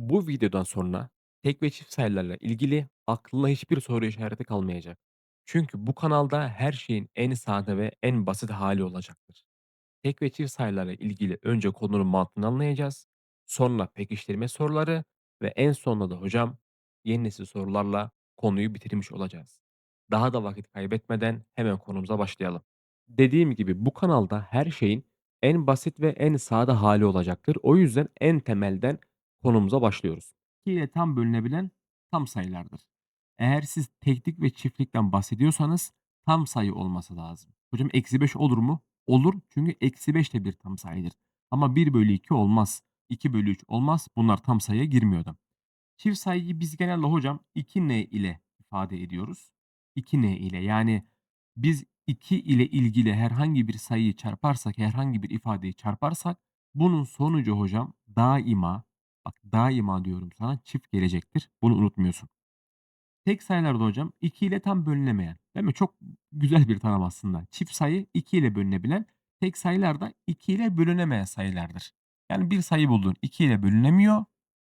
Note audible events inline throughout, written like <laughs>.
Bu videodan sonra tek ve çift sayılarla ilgili aklına hiçbir soru işareti kalmayacak. Çünkü bu kanalda her şeyin en sade ve en basit hali olacaktır. Tek ve çift sayılarla ilgili önce konunun mantığını anlayacağız. Sonra pekiştirme soruları ve en sonunda da hocam yeni nesil sorularla konuyu bitirmiş olacağız. Daha da vakit kaybetmeden hemen konumuza başlayalım. Dediğim gibi bu kanalda her şeyin en basit ve en sade hali olacaktır. O yüzden en temelden konumuza başlıyoruz. 2 ile tam bölünebilen tam sayılardır. Eğer siz teklik ve çiftlikten bahsediyorsanız tam sayı olması lazım. Hocam eksi 5 olur mu? Olur çünkü eksi 5 de bir tam sayıdır. Ama 1 bölü 2 olmaz. 2 bölü 3 olmaz. Bunlar tam sayıya girmiyordu. Çift sayıyı biz genelde hocam 2n ile ifade ediyoruz. 2n ile yani biz 2 ile ilgili herhangi bir sayıyı çarparsak, herhangi bir ifadeyi çarparsak bunun sonucu hocam daima, bak daima diyorum sana çift gelecektir. Bunu unutmuyorsun. Tek sayılarda hocam 2 ile tam bölünemeyen. Değil mi? Çok güzel bir tanım aslında. Çift sayı 2 ile bölünebilen, tek sayılar da 2 ile bölünemeyen sayılardır. Yani bir sayı buldun 2 ile bölünemiyor.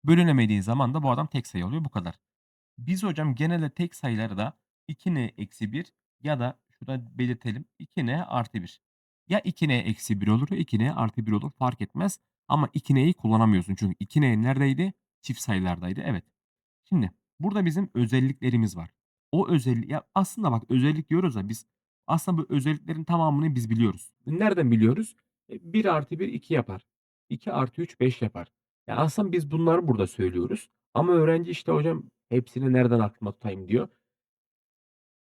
Bölünemediği zaman da bu adam tek sayı oluyor bu kadar. Biz hocam genelde tek sayılarda 2n eksi 1 ya da şurada belirtelim 2n artı 1. Ya 2n eksi 1 olur ya 2n artı 1 olur fark etmez. Ama 2n'yi kullanamıyorsun çünkü 2n neredeydi? Çift sayılardaydı. Evet. Şimdi burada bizim özelliklerimiz var. O özellik ya aslında bak özellik diyoruz ya biz aslında bu özelliklerin tamamını biz biliyoruz. Nereden biliyoruz? E, 1 artı 1 2 yapar. 2 artı 3 5 yapar. Ya aslında biz bunları burada söylüyoruz. Ama öğrenci işte hocam hepsini nereden aklıma tutayım diyor.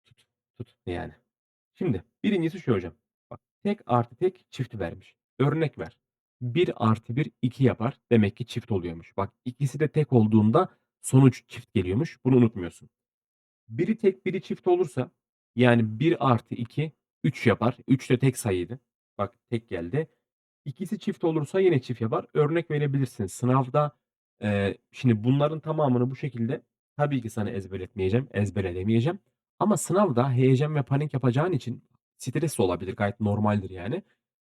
Tut, tut yani. Şimdi birincisi şu hocam. Bak tek artı tek çifti vermiş. Örnek ver. 1 artı 1 2 yapar. Demek ki çift oluyormuş. Bak ikisi de tek olduğunda sonuç çift geliyormuş. Bunu unutmuyorsun. Biri tek biri çift olursa yani 1 artı 2 3 yapar. 3 de tek sayıydı. Bak tek geldi. İkisi çift olursa yine çift yapar. Örnek verebilirsin. Sınavda eee, şimdi bunların tamamını bu şekilde tabii ki sana ezberletmeyeceğim, ezberlemeyeceğim. Ama sınavda heyecan ve panik yapacağın için stres olabilir. Gayet normaldir yani.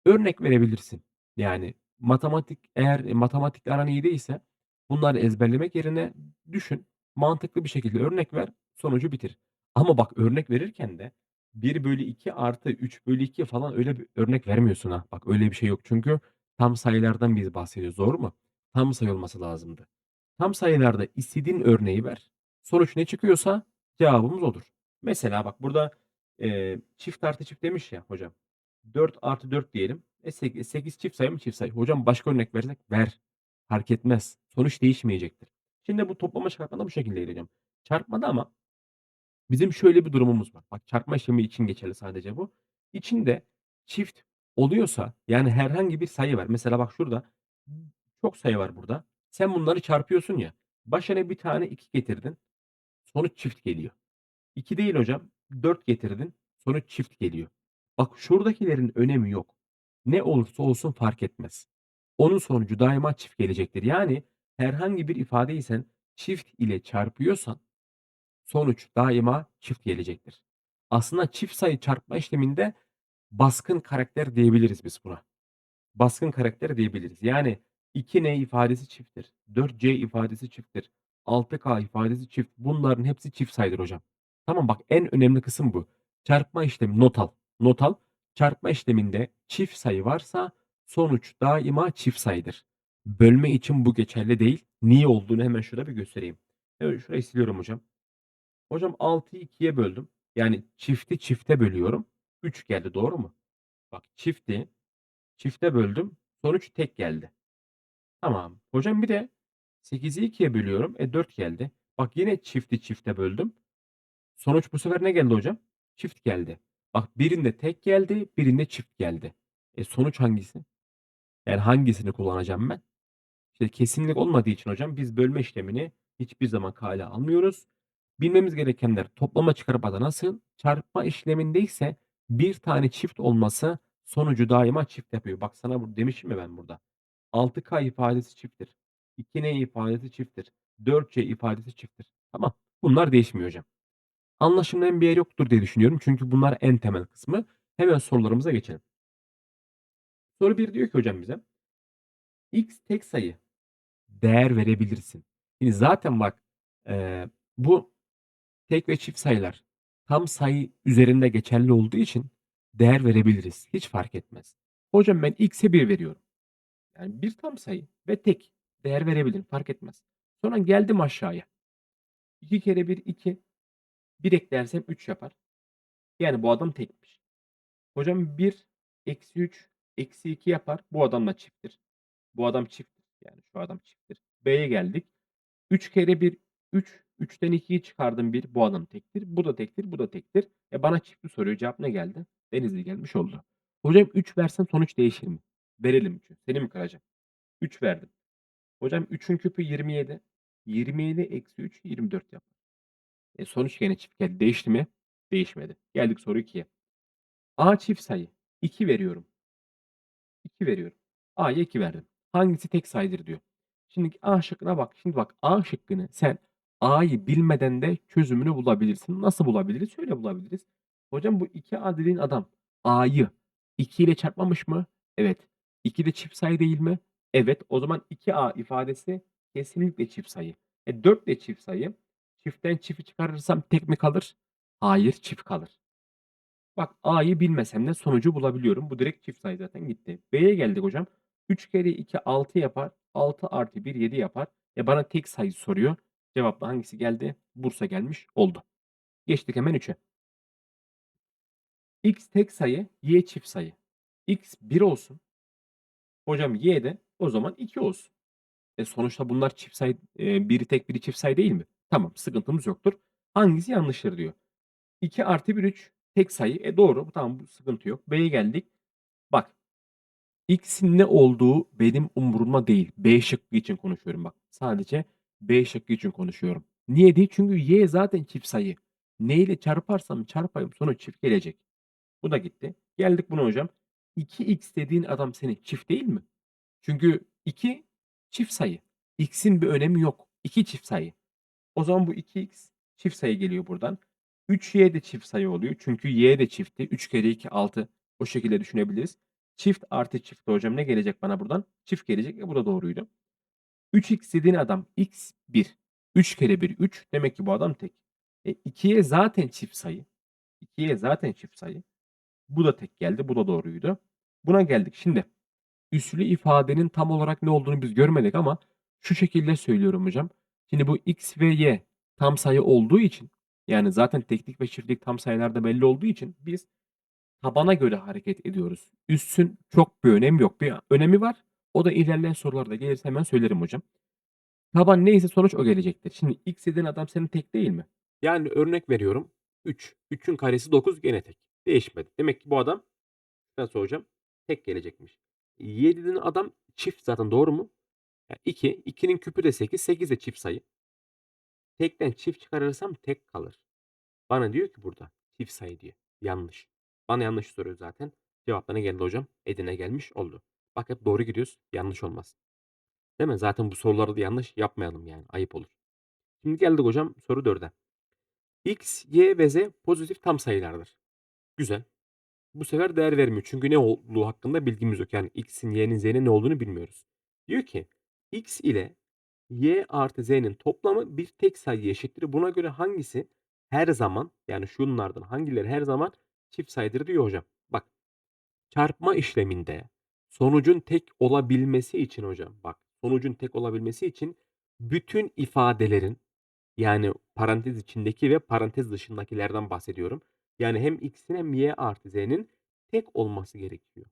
Örnek verebilirsin. Yani matematik eğer e, matematikle aran iyi değilse bunları ezberlemek yerine düşün, mantıklı bir şekilde örnek ver, sonucu bitir. Ama bak örnek verirken de 1/2 artı 3/2 falan öyle bir örnek vermiyorsun ha. Bak öyle bir şey yok. Çünkü tam sayılardan biz bahsediyoruz. Doğru mu? Tam sayı olması lazımdı. Tam sayılarda istediğin örneği ver. Sonuç ne çıkıyorsa cevabımız odur. Mesela bak burada, eee, çift artı çift demiş ya hocam. 4 artı 4 diyelim. E, sek 8 çift sayı mı çift sayı? Hocam başka örnek versek ver. Fark etmez. Sonuç değişmeyecektir. Şimdi bu toplama çıkartmada bu şekilde ilerleyeceğim. Çarpmada ama bizim şöyle bir durumumuz var. Bak çarpma işlemi için geçerli sadece bu. İçinde çift oluyorsa yani herhangi bir sayı var. Mesela bak şurada çok sayı var burada. Sen bunları çarpıyorsun ya. Başına bir tane 2 getirdin. Sonuç çift geliyor. 2 değil hocam, 4 getirdin, sonuç çift geliyor. Bak şuradakilerin önemi yok. Ne olursa olsun fark etmez. Onun sonucu daima çift gelecektir. Yani herhangi bir ifadeyi sen çift ile çarpıyorsan sonuç daima çift gelecektir. Aslında çift sayı çarpma işleminde baskın karakter diyebiliriz biz buna. Baskın karakter diyebiliriz. Yani 2N ifadesi çifttir. 4C ifadesi çifttir. 6K ifadesi çift. Bunların hepsi çift sayıdır hocam. Tamam bak en önemli kısım bu. Çarpma işlemi not al. Not al. Çarpma işleminde çift sayı varsa sonuç daima çift sayıdır. Bölme için bu geçerli değil. Niye olduğunu hemen şurada bir göstereyim. Evet şurayı siliyorum hocam. Hocam 6'yı 2'ye böldüm. Yani çifti çifte bölüyorum. 3 geldi doğru mu? Bak çifti çifte böldüm. Sonuç tek geldi. Tamam. Hocam bir de 8'i 2'ye bölüyorum. E 4 geldi. Bak yine çifti çifte böldüm. Sonuç bu sefer ne geldi hocam? Çift geldi. Bak birinde tek geldi, birinde çift geldi. E sonuç hangisi? Yani hangisini kullanacağım ben? İşte kesinlik olmadığı için hocam biz bölme işlemini hiçbir zaman kale almıyoruz. Bilmemiz gerekenler toplama çıkarmada nasıl? Çarpma işleminde ise bir tane çift olması sonucu daima çift yapıyor. Bak sana bu demişim mi ben burada? 6K ifadesi çifttir. 2N ifadesi çifttir. 4C ifadesi çifttir. Tamam. Bunlar değişmiyor hocam. Anlaşılmayan bir yer yoktur diye düşünüyorum. Çünkü bunlar en temel kısmı. Hemen sorularımıza geçelim. Soru 1 diyor ki hocam bize. X tek sayı değer verebilirsin. Şimdi zaten bak, eee, bu tek ve çift sayılar tam sayı üzerinde geçerli olduğu için değer verebiliriz. Hiç fark etmez. Hocam ben x'e 1 veriyorum. Yani bir tam sayı ve tek. Değer verebilirim, fark etmez. Sonra geldim aşağıya. 2 kere 1 2. 1 eklersem 3 yapar. Yani bu adam tekmiş. Hocam 1 eksi 3 eksi 2 yapar. Bu adam da çifttir. Bu adam çifttir. Yani şu adam çifttir. B'ye geldik. 3 kere 1 3. 3'ten 2'yi çıkardım 1. Bu adam tektir. Bu da tektir. Bu da tektir. E bana çifti soruyor. Cevap ne geldi? Denizli gelmiş oldu. Hocam 3 versen sonuç değişir mi? Verelim 3'ü. Seni mi kıracağım? 3 verdim. Hocam 3'ün küpü 27. 27 eksi 3 24 yapar. E sonuç gene çift geldi. Değişti mi? Değişmedi. Geldik soru 2'ye. A çift sayı. 2 veriyorum. 2 veriyorum. A'ya 2 verdim. Hangisi tek sayıdır diyor. Şimdi A şıkkına bak. Şimdi bak A şıkkını sen A'yı bilmeden de çözümünü bulabilirsin. Nasıl bulabiliriz? Şöyle bulabiliriz. Hocam bu 2A dediğin adam A'yı 2 ile çarpmamış mı? Evet. 2 de çift sayı değil mi? Evet. O zaman 2A ifadesi kesinlikle çift sayı. E 4 de çift sayı. Çiftten çifti çıkarırsam tek mi kalır? Hayır, çift kalır. Bak A'yı bilmesem de sonucu bulabiliyorum. Bu direkt çift sayı zaten gitti. B'ye geldik hocam. 3 kere 2 6 yapar. 6 artı 1 7 yapar. E bana tek sayı soruyor. Cevapla hangisi geldi? Bursa gelmiş oldu. Geçtik hemen 3'e. X tek sayı, Y çift sayı. X 1 olsun. Hocam Y de o zaman 2 olsun. E sonuçta bunlar çift sayı, e, biri tek biri çift sayı değil mi? Tamam sıkıntımız yoktur. Hangisi yanlıştır diyor. 2 artı 1 3 tek sayı. E doğru tamam bu sıkıntı yok. B'ye geldik. Bak X'in ne olduğu benim umurumda değil. B şıkkı için konuşuyorum bak. Sadece B şıkkı için konuşuyorum. Niye değil? Çünkü Y zaten çift sayı. Ne ile çarparsam çarpayım sonuç çift gelecek. Bu da gitti. Geldik buna hocam. 2x dediğin adam senin çift değil mi? Çünkü 2 çift sayı. X'in bir önemi yok. 2 çift sayı. O zaman bu 2x çift sayı geliyor buradan. 3y de çift sayı oluyor. Çünkü y de çiftti. 3 kere 2 6. O şekilde düşünebiliriz. Çift artı çift hocam ne gelecek bana buradan? Çift gelecek. E bu da doğruydu. 3x dediğin adam x 1. 3 kere 1 3. Demek ki bu adam tek. E 2'ye zaten çift sayı. 2'ye zaten çift sayı. Bu da tek geldi. Bu da doğruydu. Buna geldik. Şimdi üslü ifadenin tam olarak ne olduğunu biz görmedik ama şu şekilde söylüyorum hocam. Şimdi bu x ve y tam sayı olduğu için yani zaten teklik ve çiftlik tam sayılarda belli olduğu için biz tabana göre hareket ediyoruz. Üssün çok bir önemi yok. Bir önemi var. O da ilerleyen sorularda gelirse hemen söylerim hocam. Taban neyse sonuç o gelecektir. Şimdi x dediğin adam senin tek değil mi? Yani örnek veriyorum. 3. 3'ün karesi 9 gene tek. Değişmedi. Demek ki bu adam nasıl hocam? Tek gelecekmiş. Y dediğin adam çift zaten doğru mu? Yani 2. 2'nin küpü de 8. 8 de çift sayı. Tekten çift çıkarırsam tek kalır. Bana diyor ki burada çift sayı diye. Yanlış. Bana yanlış soruyor zaten. Cevap ne geldi hocam? Edirne gelmiş oldu. Bak hep doğru gidiyoruz. Yanlış olmaz. Değil mi? Zaten bu soruları da yanlış yapmayalım yani. Ayıp olur. Şimdi geldik hocam soru 4'e. X, Y ve Z pozitif tam sayılardır. Güzel. Bu sefer değer vermiyor. Çünkü ne olduğu hakkında bilgimiz yok. Yani X'in, Y'nin, Z'nin ne olduğunu bilmiyoruz. Diyor ki X ile Y artı Z'nin toplamı bir tek sayı eşittir. Buna göre hangisi her zaman yani şunlardan hangileri her zaman çift sayıdır diyor hocam. Bak çarpma işleminde sonucun tek olabilmesi için hocam bak sonucun tek olabilmesi için bütün ifadelerin yani parantez içindeki ve parantez dışındakilerden bahsediyorum. Yani hem x'in hem y artı z'nin tek olması gerekiyor.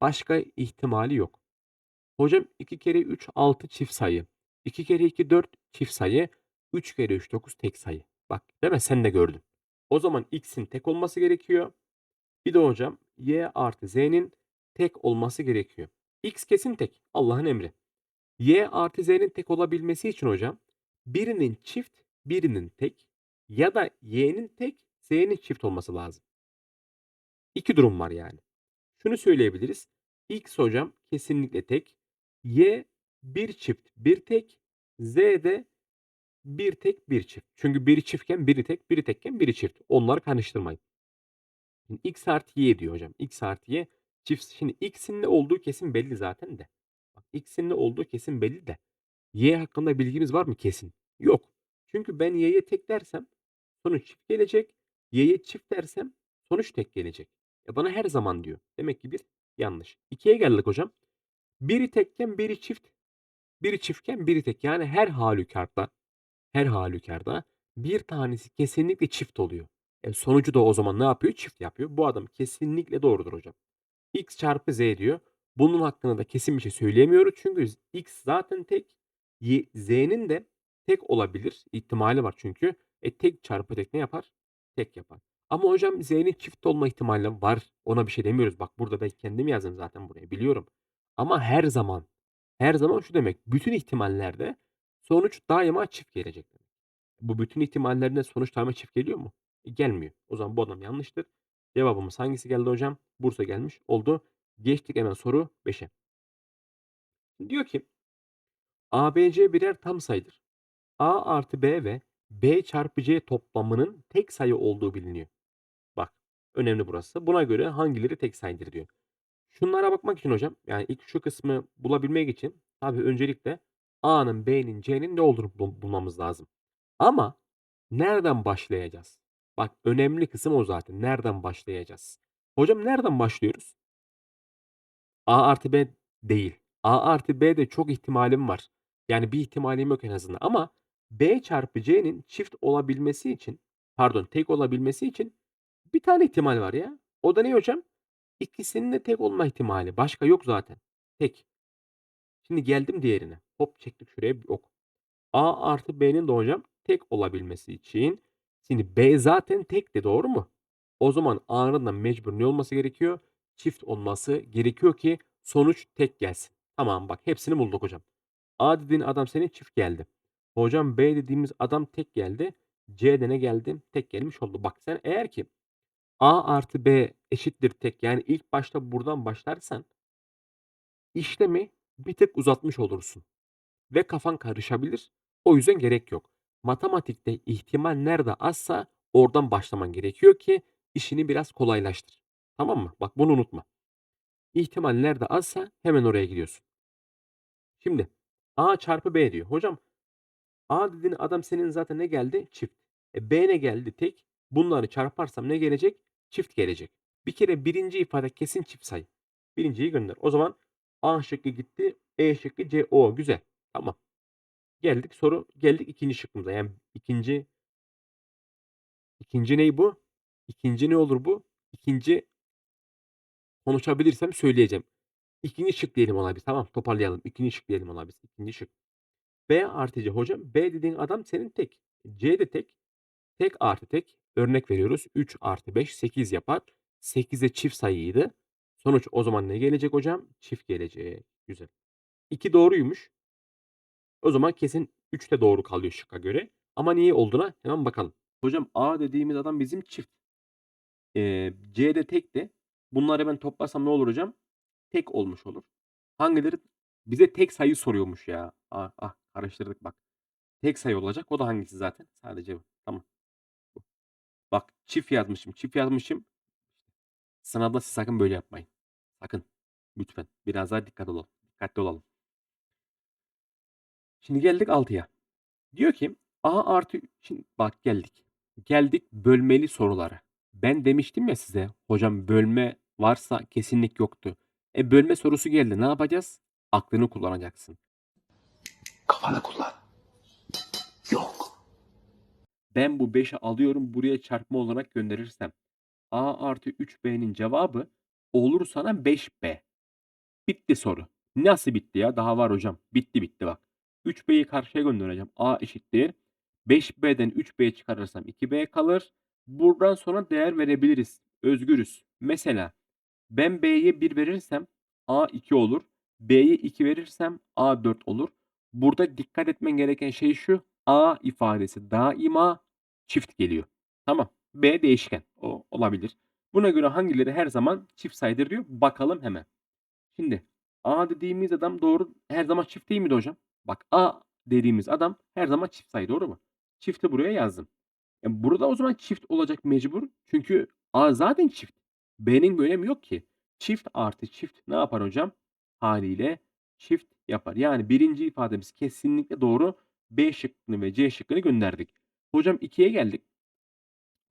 Başka ihtimali yok. Hocam 2 kere 3 6 çift sayı. 2 kere 2 4 çift sayı. 3 kere 3 9 tek sayı. Bak değil mi? Sen de gördün. O zaman x'in tek olması gerekiyor. Bir de hocam y artı z'nin tek olması gerekiyor. x kesin tek. Allah'ın emri. y artı z'nin tek olabilmesi için hocam birinin çift, birinin tek ya da y'nin tek, z'nin çift olması lazım. İki durum var yani. Şunu söyleyebiliriz. X hocam kesinlikle tek. Y bir çift, bir tek. Z de bir tek, bir çift. Çünkü biri çiftken biri tek, biri tekken biri çift. Onları karıştırmayın. Şimdi X artı Y diyor hocam. X artı Y çift. Şimdi X'in ne olduğu kesin belli zaten de. X'in ne olduğu kesin belli de. Y hakkında bilgimiz var mı kesin? Yok. Çünkü ben Y'ye tek dersem sonuç çift gelecek. Y'ye çift dersem sonuç tek gelecek. E bana her zaman diyor. Demek ki bir yanlış. 2'ye geldik hocam. Biri tekken biri çift. Biri çiftken biri tek. Yani her halükarda her halükarda bir tanesi kesinlikle çift oluyor. E sonucu da o zaman ne yapıyor? Çift yapıyor. Bu adam kesinlikle doğrudur hocam. X çarpı Z diyor. Bunun hakkında da kesin bir şey söyleyemiyoruz. Çünkü X zaten tek. Z'nin de tek olabilir ihtimali var çünkü. E tek çarpı tek ne yapar? Tek yapar. Ama hocam Z'nin çift olma ihtimali var. Ona bir şey demiyoruz. Bak burada ben kendim yazdım zaten buraya biliyorum. Ama her zaman her zaman şu demek. Bütün ihtimallerde sonuç daima çift gelecek. Bu bütün ihtimallerinde sonuç daima çift geliyor mu? E, gelmiyor. O zaman bu adam yanlıştır. Cevabımız hangisi geldi hocam? Bursa gelmiş oldu. Geçtik hemen soru 5'e. Diyor ki ABC birer tam sayıdır. A artı B ve B çarpı C toplamının tek sayı olduğu biliniyor. Bak önemli burası. Buna göre hangileri tek sayıdır diyor. Şunlara bakmak için hocam yani ilk şu kısmı bulabilmek için tabii öncelikle A'nın, B'nin, C'nin ne olduğunu bul- bulmamız lazım. Ama nereden başlayacağız? Bak önemli kısım o zaten. Nereden başlayacağız? Hocam nereden başlıyoruz? A artı B değil. A artı B de çok ihtimalim var. Yani bir ihtimalim yok en azından. Ama B çarpı C'nin çift olabilmesi için pardon tek olabilmesi için bir tane ihtimal var ya. O da ne hocam? İkisinin de tek olma ihtimali. Başka yok zaten. Tek. Şimdi geldim diğerine. Hop çektik şuraya bir ok. A artı B'nin de hocam tek olabilmesi için şimdi B zaten tekti doğru mu? O zaman A'nın da mecbur ne olması gerekiyor? Çift olması gerekiyor ki sonuç tek gelsin. Tamam bak hepsini bulduk hocam. A dediğin adam senin çift geldi. Hocam B dediğimiz adam tek geldi. C'de ne geldi? Tek gelmiş oldu. Bak sen eğer ki A artı B eşittir tek yani ilk başta buradan başlarsan işlemi bir tık uzatmış olursun ve kafan karışabilir. O yüzden gerek yok. Matematikte ihtimal nerede azsa oradan başlaman gerekiyor ki işini biraz kolaylaştır. Tamam mı? Bak bunu unutma. İhtimal nerede azsa hemen oraya gidiyorsun. Şimdi A çarpı B diyor. Hocam A dediğin adam senin zaten ne geldi? Çift. E B ne geldi? Tek. Bunları çarparsam ne gelecek? Çift gelecek. Bir kere birinci ifade kesin çift sayı. Birinciyi gönder. O zaman A şıkkı gitti. E şıkkı C. O güzel. Tamam. Geldik soru geldik ikinci şıkkımıza. Yani ikinci ikinci ney bu? İkinci ne olur bu? İkinci konuşabilirsem söyleyeceğim. İkinci şık diyelim ona biz. Tamam toparlayalım. İkinci şık diyelim ona biz. İkinci şık. B artı C. Hocam B dediğin adam senin tek. C de tek. Tek artı tek. Örnek veriyoruz. 3 artı 5 8 yapar. 8'e çift sayıydı. Sonuç o zaman ne gelecek hocam? Çift gelecek. Güzel. 2 doğruymuş. O zaman kesin 3 de doğru kalıyor şıkka göre. Ama niye olduğuna hemen bakalım. Hocam A dediğimiz adam bizim çift. Eee, C de tekti. Bunları ben toplasam ne olur hocam? Tek olmuş olur. Hangileri? Bize tek sayı soruyormuş ya. Ah, ah karıştırdık bak. Tek sayı olacak. O da hangisi zaten? Sadece bu. Tamam. Bak çift yazmışım. Çift yazmışım. Sınavda siz sakın böyle yapmayın. Sakın. Lütfen. Biraz daha dikkat olalım. Dikkatli olalım. Şimdi geldik 6'ya. Diyor ki A artı şimdi bak geldik. Geldik bölmeli sorulara. Ben demiştim ya size hocam bölme varsa kesinlik yoktu. E bölme sorusu geldi. Ne yapacağız? Aklını kullanacaksın. Kafanı kullan. Yok. Ben bu 5'i alıyorum buraya çarpma olarak gönderirsem. A artı 3B'nin cevabı olur sana 5B. Bitti soru. Nasıl bitti ya? Daha var hocam. Bitti bitti bak. 3B'yi karşıya göndereceğim. A eşittir. 5B'den 3B çıkarırsam 2B kalır. Buradan sonra değer verebiliriz. Özgürüz. Mesela ben B'ye 1 verirsem A 2 olur. B'ye 2 verirsem A 4 olur. Burada dikkat etmen gereken şey şu. A ifadesi daima çift geliyor. Tamam. B değişken. O olabilir. Buna göre hangileri her zaman çift sayıdır diyor. Bakalım hemen. Şimdi A dediğimiz adam doğru her zaman çift değil miydi hocam? Bak A dediğimiz adam her zaman çift sayı doğru mu? Çifti buraya yazdım. E burada o zaman çift olacak mecbur. Çünkü A zaten çift. B'nin bir önemi yok ki. Çift artı çift ne yapar hocam? Haliyle çift yapar. Yani birinci ifademiz kesinlikle doğru. B şıkkını ve C şıkkını gönderdik. Hocam 2'ye geldik.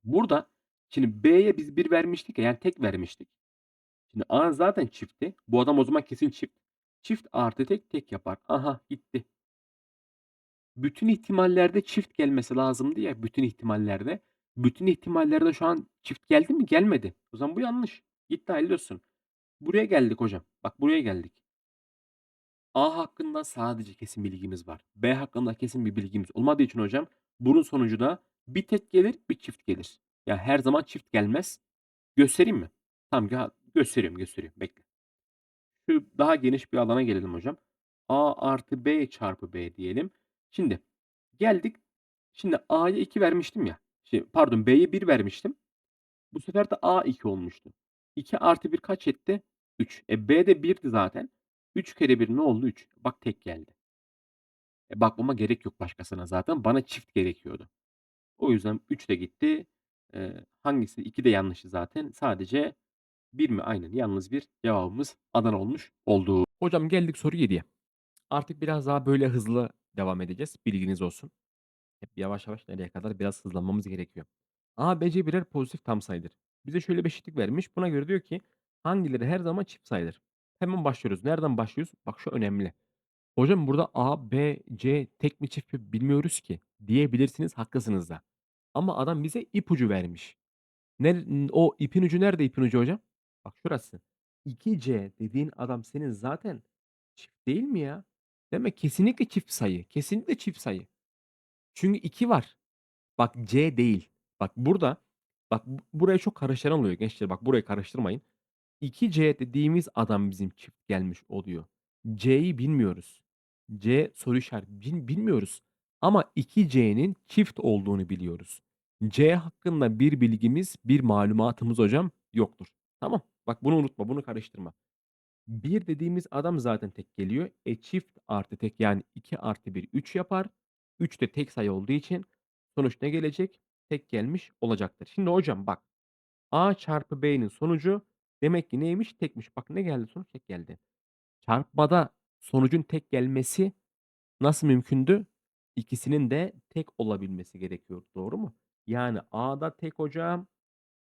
Burada şimdi B'ye biz 1 vermiştik ya, yani tek vermiştik. Şimdi A zaten çiftti. Bu adam o zaman kesin çift. Çift artı tek tek yapar. Aha gitti. Bütün ihtimallerde çift gelmesi lazımdı ya bütün ihtimallerde. Bütün ihtimallerde şu an çift geldi mi? Gelmedi. O zaman bu yanlış. Hayırlı olsun. Buraya geldik hocam. Bak buraya geldik. A hakkında sadece kesin bilgimiz var. B hakkında kesin bir bilgimiz olmadığı için hocam bunun sonucu da bir tek gelir, bir çift gelir. Ya her zaman çift gelmez. Göstereyim mi? Tamam gö gösteriyorum, gösteriyorum. Bekle. Şu daha geniş bir alana gelelim hocam. A artı B çarpı B diyelim. Şimdi geldik. Şimdi A'ya 2 vermiştim ya. Şey, pardon B'ye 1 vermiştim. Bu sefer de A 2 olmuştu. 2 artı 1 kaç etti? 3. E B de 1'di zaten. 3 kere 1 ne oldu? 3. Bak tek geldi. E bakmama gerek yok başkasına zaten. Bana çift gerekiyordu. O yüzden 3 de gitti. Eee, hangisi? 2 de yanlıştı zaten. Sadece 1 mi? Aynen. Yalnız 1 cevabımız Adana olmuş oldu. Hocam geldik soru 7'ye. Artık biraz daha böyle hızlı devam edeceğiz. Bilginiz olsun. Hep yavaş yavaş nereye kadar biraz hızlanmamız gerekiyor. A, B, C birer pozitif tam sayıdır. Bize şöyle bir eşitlik vermiş. Buna göre diyor ki hangileri her zaman çift sayıdır? Hemen başlıyoruz. Nereden başlıyoruz? Bak şu önemli. Hocam burada A, B, C tek mi çift mi bilmiyoruz ki diyebilirsiniz. Haklısınız da. Ama adam bize ipucu vermiş. Ner o ipin ucu nerede ipin ucu hocam? Bak şurası. 2C dediğin adam senin zaten çift değil mi ya? Demek kesinlikle çift sayı. Kesinlikle çift sayı. Çünkü 2 var. Bak C değil. Bak burada bak bu buraya çok karıştıran oluyor gençler. Bak burayı karıştırmayın. 2C dediğimiz adam bizim çift gelmiş oluyor. C'yi bilmiyoruz. C soru işareti bil bilmiyoruz ama 2C'nin çift olduğunu biliyoruz. C hakkında bir bilgimiz, bir malumatımız hocam yoktur. Tamam. Bak bunu unutma, bunu karıştırma. 1 dediğimiz adam zaten tek geliyor. E çift artı tek yani 2 artı 1 3 yapar. 3 de tek sayı olduğu için sonuç ne gelecek? Tek gelmiş olacaktır. Şimdi hocam bak A çarpı B'nin sonucu demek ki neymiş? Tekmiş. Bak ne geldi sonuç? Tek geldi. Çarpmada sonucun tek gelmesi nasıl mümkündü? İkisinin de tek olabilmesi gerekiyor. Doğru mu? Yani A'da tek hocam,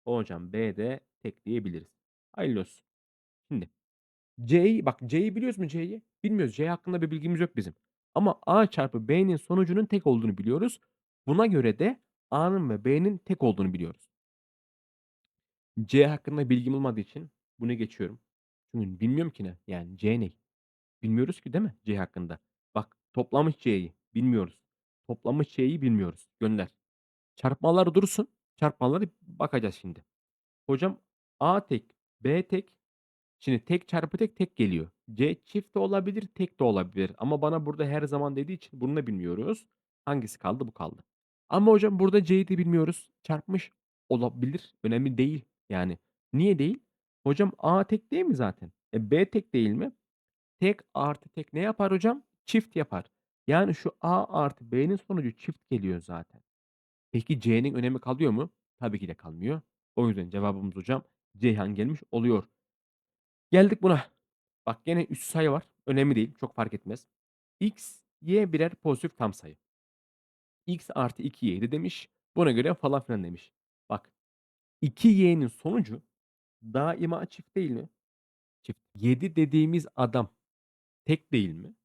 hocam B'de tek diyebiliriz. Hayırlı olsun. Şimdi C'yi bak C'yi biliyoruz mu C'yi? Bilmiyoruz. C hakkında bir bilgimiz yok bizim. Ama A çarpı B'nin sonucunun tek olduğunu biliyoruz. Buna göre de A'nın ve B'nin tek olduğunu biliyoruz. C hakkında bilgim olmadığı için bunu geçiyorum. Çünkü bilmiyorum ki ne? Yani C ne? Bilmiyoruz ki değil mi C hakkında? Bak toplamış C'yi bilmiyoruz. Toplamış C'yi bilmiyoruz. Gönder. Çarpmalar dursun. Çarpmaları bakacağız şimdi. Hocam A tek, B tek. Şimdi tek çarpı tek tek geliyor. C çift de olabilir, tek de olabilir. Ama bana burada her zaman dediği için bunu da bilmiyoruz. Hangisi kaldı? Bu kaldı. Ama hocam burada C'yi de bilmiyoruz. Çarpmış olabilir. Önemli değil. Yani niye değil? Hocam A tek değil mi zaten? E B tek değil mi? Tek artı tek ne yapar hocam? Çift yapar. Yani şu A artı B'nin sonucu çift geliyor zaten. Peki C'nin önemi kalıyor mu? Tabii ki de kalmıyor. O yüzden cevabımız hocam Ceyhan gelmiş oluyor. Geldik buna. Bak gene üst sayı var. Önemli değil. Çok fark etmez. X, Y birer pozitif tam sayı. X artı 2y'ydi demiş. Buna göre falan filan demiş. Bak 2y'nin sonucu daima çift değil mi? Çift. 7 dediğimiz adam tek değil mi?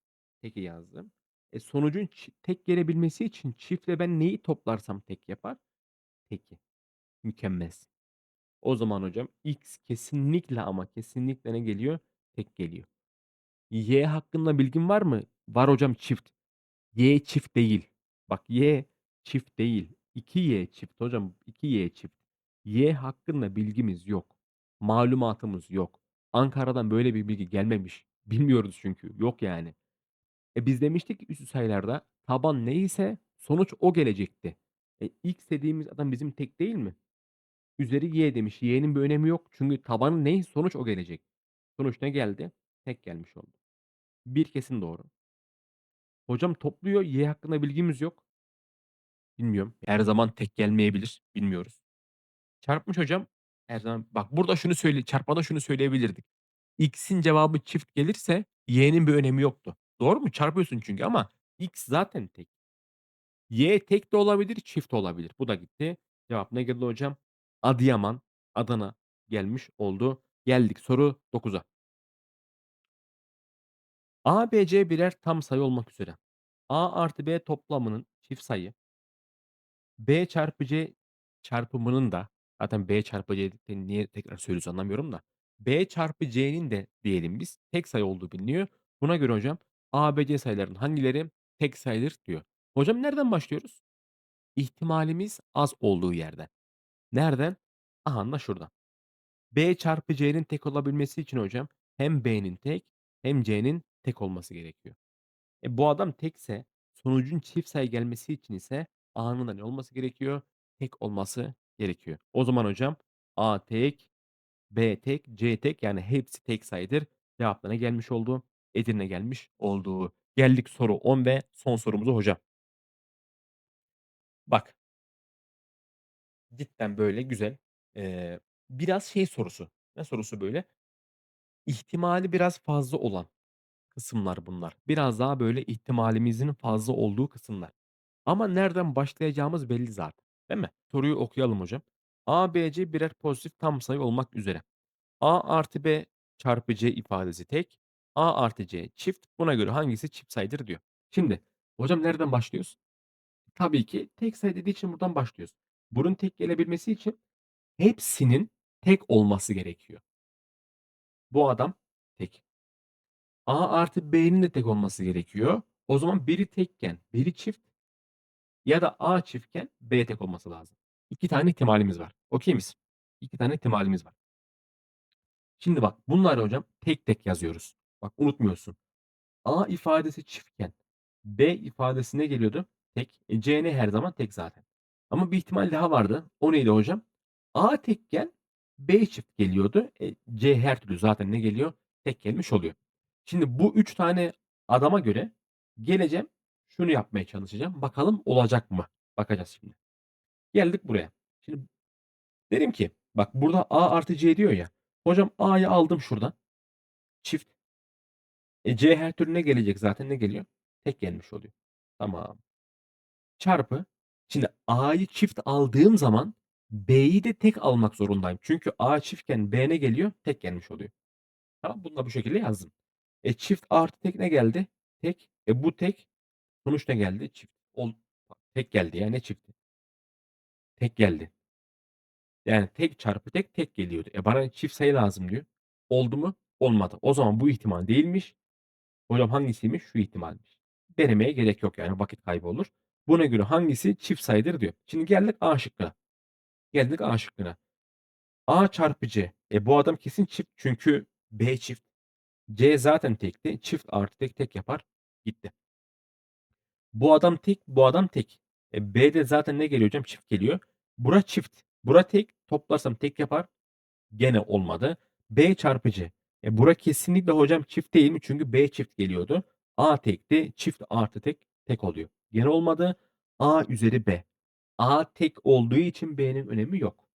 Teki yazdım. E sonucun çi- tek gelebilmesi için çiftle ben neyi toplarsam tek yapar? Teki. Mükemmel. O zaman hocam x kesinlikle ama kesinlikle ne geliyor? Tek geliyor. Y hakkında bilgin var mı? Var hocam çift. Y çift değil. Bak Y çift değil. 2Y çift hocam. 2Y çift. Y hakkında bilgimiz yok. Malumatımız yok. Ankara'dan böyle bir bilgi gelmemiş. <laughs> Bilmiyoruz çünkü. Yok yani. E biz demiştik ki üstü sayılarda taban neyse sonuç o gelecekti. E x dediğimiz adam bizim tek değil mi? Üzeri y demiş. Y'nin bir önemi yok. Çünkü tabanı ney sonuç o gelecek. Sonuç ne geldi? Tek gelmiş oldu. Bir kesin doğru. Hocam topluyor. Y hakkında bilgimiz yok. Bilmiyorum. Her zaman tek gelmeyebilir. Bilmiyoruz. Çarpmış hocam. Her zaman bak burada şunu söyle çarpmada şunu söyleyebilirdik. X'in cevabı çift gelirse Y'nin bir önemi yoktu. Doğru mu? Çarpıyorsun çünkü ama x zaten tek. Y tek de olabilir, çift de olabilir. Bu da gitti. Cevap ne geldi hocam? Adıyaman, Adana gelmiş oldu. Geldik soru 9'a. A, B, C birer tam sayı olmak üzere. A artı B toplamının çift B çarpı C çarpımının da zaten B çarpı C de niye tekrar söylüyorsun anlamıyorum da. B çarpı C'nin de diyelim biz tek sayı olduğu biliniyor. Buna göre hocam A, B, C sayılarının hangileri tek sayıdır diyor. Hocam nereden başlıyoruz? İhtimalimiz az olduğu yerden. Nereden? Aha da şuradan. B çarpı C'nin tek olabilmesi için hocam hem B'nin tek hem C'nin tek olması gerekiyor. E, bu adam tekse sonucun çift sayı gelmesi için ise A'nın da ne olması gerekiyor? Tek olması gerekiyor. O zaman hocam A tek, B tek, C tek yani hepsi tek sayıdır. Cevap da ne gelmiş oldu? Edirne gelmiş oldu. Geldik soru 10 ve son sorumuza hocam. Bak cidden böyle güzel. Eee, biraz şey sorusu. Ne sorusu böyle? İhtimali biraz fazla olan kısımlar bunlar. Biraz daha böyle ihtimalimizin fazla olduğu kısımlar. Ama nereden başlayacağımız belli zaten, değil mi? Soruyu okuyalım hocam. A, B, C birer pozitif tam sayı olmak üzere. A artı B çarpı C ifadesi tek. A artı C çift. Buna göre hangisi çift sayıdır diyor. Şimdi hocam nereden başlıyoruz? Tabii ki tek sayı dediği için buradan başlıyoruz. Bunun tek gelebilmesi için hepsinin tek olması gerekiyor. Bu adam tek. A artı B'nin de tek olması gerekiyor. O zaman biri tekken biri çift ya da A çiftken B tek olması lazım. 2 tane ihtimalimiz var. Okay miyiz? 2 tane ihtimalimiz var. Şimdi bak bunları hocam tek tek yazıyoruz. Bak unutmuyorsun. A ifadesi çiftken B ifadesi ne geliyordu? Tek. E, C ne her zaman tek zaten. Ama bir ihtimal daha vardı. O neydi hocam? A tekken B çift geliyordu. E, C her türlü zaten ne geliyor? Tek gelmiş oluyor. Şimdi bu 3 tane adama göre geleceğim, şunu yapmaya çalışacağım. Bakalım olacak mı? Bakacağız şimdi. Geldik buraya. Şimdi derim ki bak burada A artı C diyor ya. Hocam A'yı aldım şuradan. Çift. E, C her türlü ne gelecek zaten? Ne geliyor? Tek gelmiş oluyor. Tamam. Çarpı. Şimdi A'yı çift aldığım zaman B'yi de tek almak zorundayım. Çünkü A çiftken B ne geliyor? Tek gelmiş oluyor. Tamam. Bunu da bu şekilde yazdım. E, çift artı tek ne geldi? Tek. E, bu tek. Sonuç ne geldi? Çift. Ol tek geldi ya. Ne çifti? Tek geldi. Yani tek çarpı tek, tek geliyordu. E, bana çift sayı lazım diyor. Oldu mu? Olmadı. O zaman bu ihtimal değilmiş. Hocam hangisiymiş? Şu ihtimalmiş. Denemeye gerek yok yani vakit kaybı olur. Buna göre hangisi çift sayıdır diyor. Şimdi geldik A şıkkına. Geldik A şıkkına. A çarpı C. E bu adam kesin çift çünkü B çift. C zaten tekti. Çift artı tek tek yapar. Gitti. Bu adam tek, bu adam tek. E B'de zaten ne geliyor hocam? Çift geliyor. Bura çift. Bura tek. Toplarsam tek yapar. Gene olmadı. B çarpı C. E bura kesinlikle hocam çift değil mi? Çünkü B çift geliyordu. A tekti. Çift artı tek tek oluyor. Gene olmadı. A üzeri B. A tek olduğu için B'nin önemi yok.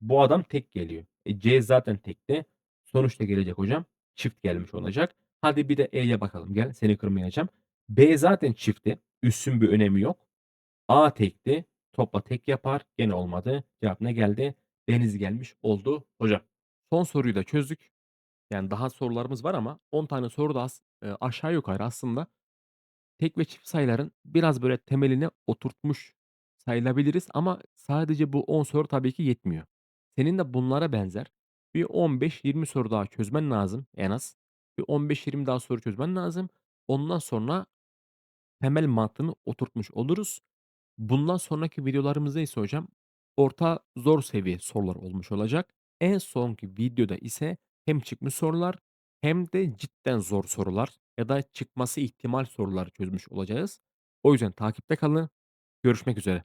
Bu adam tek geliyor. E C zaten tekti. Sonuçta gelecek hocam. Çift gelmiş olacak. Hadi bir de E'ye bakalım. Gel seni kırmayacağım. B zaten çifti. Üssün bir önemi yok. A tekti. Topla tek yapar. Gene olmadı. Cevap ne geldi? Deniz gelmiş oldu hocam. Son soruyu da çözdük. Yani daha sorularımız var ama 10 tane soru da as eee, aşağı yukarı aslında tek ve çift sayıların biraz böyle temelini oturtmuş sayılabiliriz ama sadece bu 10 soru tabii ki yetmiyor. Senin de bunlara benzer bir 15-20 soru daha çözmen lazım en az. Bir 15-20 daha soru çözmen lazım. Ondan sonra temel mantığını oturtmuş oluruz. Bundan sonraki videolarımızda ise hocam orta zor seviye sorular olmuş olacak. En sonki videoda ise hem çıkmış sorular hem de cidden zor sorular ya da çıkması ihtimal soruları çözmüş olacağız. O yüzden takipte kalın. Görüşmek üzere.